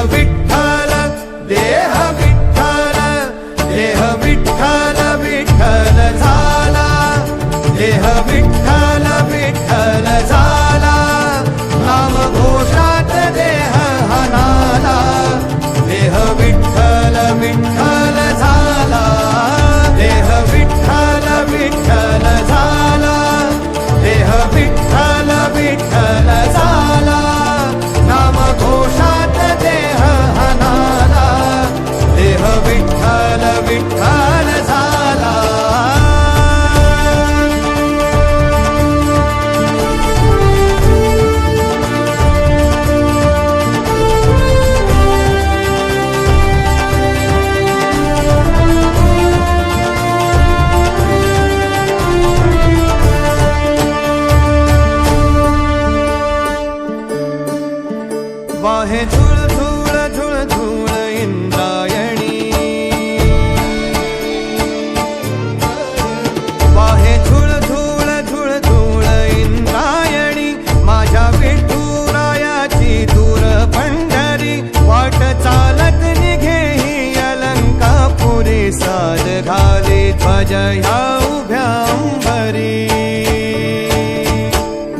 I'll be. वाहे झुळ झुळ झुळ झुळ इंद्रायणी वाहे झुळ झुळ झुळ झुळ इंद्रायणी माझ्या विठुरायाची दूर पंढरी वाट चालत निघे ही अलंकापुरी साज घाले ध्वज ह्या उभ्या अंबरी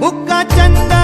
बुक्का चंदा